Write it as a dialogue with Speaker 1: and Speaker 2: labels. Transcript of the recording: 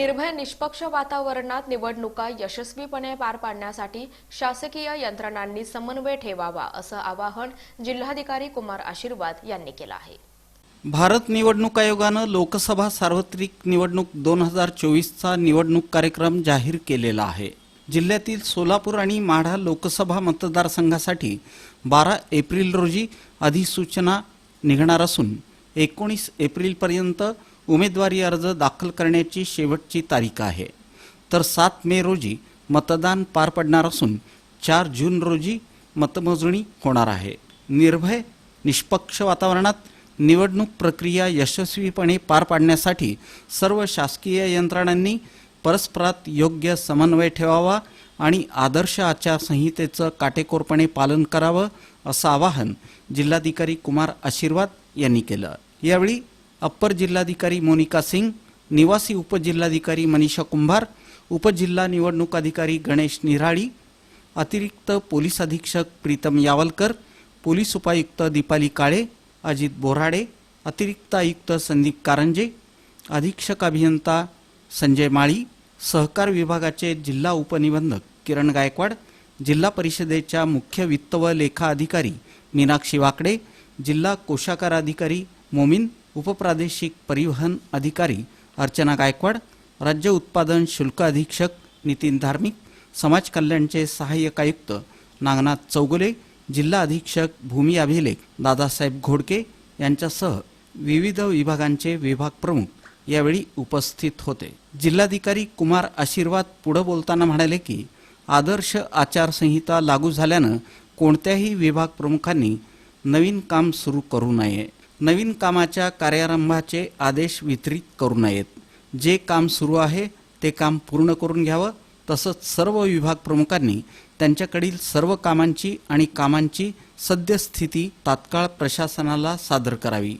Speaker 1: निर्भय निष्पक्ष वातावरणात निवडणुका यशस्वीपणे पार पाडण्यासाठी शासकीय यंत्रणांनी समन्वय ठेवावा असं आवाहन जिल्हाधिकारी कुमार आशीर्वाद यांनी केलं आहे.
Speaker 2: भारत निवडणूक आयोगानं लोकसभा सार्वत्रिक निवडणूक दोन हजार चोवीसचा निवडणूक कार्यक्रम जाहीर केलेला आहे. जिल्ह्यातील सोलापूर आणि माढा लोकसभा मतदारसंघासाठी बारा एप्रिल रोजी अधिसूचना निघणार असून एकोणीस एप्रिलपर्यंत उमेदवारी अर्ज दाखल करण्याची शेवटची तारीख आहे. तर सात मे रोजी मतदान पार पडणार असून चार जून रोजी मतमोजणी होणार आहे. निर्भय निष्पक्ष वातावरणात निवडणूक प्रक्रिया यशस्वीपणे पार पाडण्यासाठी सर्व शासकीय यंत्रणांनी परस्परात योग्य समन्वय ठेवावा आणि आदर्श आचारसंहितेचं काटेकोरपणे पालन करावं असं आवाहन जिल्हाधिकारी कुमार आशीर्वाद यांनी केलं. यावेळी अप्पर जिल्हाधिकारी मोनिका सिंग निवासी उपजिल्हाधिकारी मनीषा कुंभार उपजिल्हा निवडणूक अधिकारी गणेश निराळी अतिरिक्त पोलीस अधीक्षक प्रीतम यावलकर पोलीस उपायुक्त दीपाली काळे अजित बोराडे अतिरिक्त आयुक्त संदीप कारंजे अधीक्षक अभियंता संजय माळी सहकार विभागाचे जिल्हा उपनिबंधक किरण गायकवाड जिल्हा परिषदेच्या मुख्य वित्त व लेखा अधिकारी मीनाक्षी वाकडे जिल्हा कोशाकार अधिकारी मोमीन उपप्रादेशिक परिवहन अधिकारी अर्चना गायकवाड राज्य उत्पादन शुल्क अधीक्षक नितीन धार्मिक समाज कल्याणचे सहाय्यक आयुक्त नागनाथ चौगुले जिल्हा अधीक्षक भूमी अभिलेख दादासाहेब घोडके यांच्यासह विविध विभागांचे विभाग प्रमुख यावेळी उपस्थित होते. जिल्हाधिकारी कुमार आशीर्वाद पुढं बोलताना म्हणाले की आदर्श आचारसंहिता लागू झाल्यानं कोणत्याही विभाग प्रमुखांनी नवीन काम सुरू करू नये. नवीन कामाच्या कार्यारंभाचे आदेश वितरित करू नयेत. जे काम सुरू आहे ते काम पूर्ण करून घ्यावं. तसंच सर्व विभाग प्रमुखांनी त्यांच्याकडील सर्व कामांची आणि कामांची सद्यस्थिती तात्काळ प्रशासनाला सादर करावी.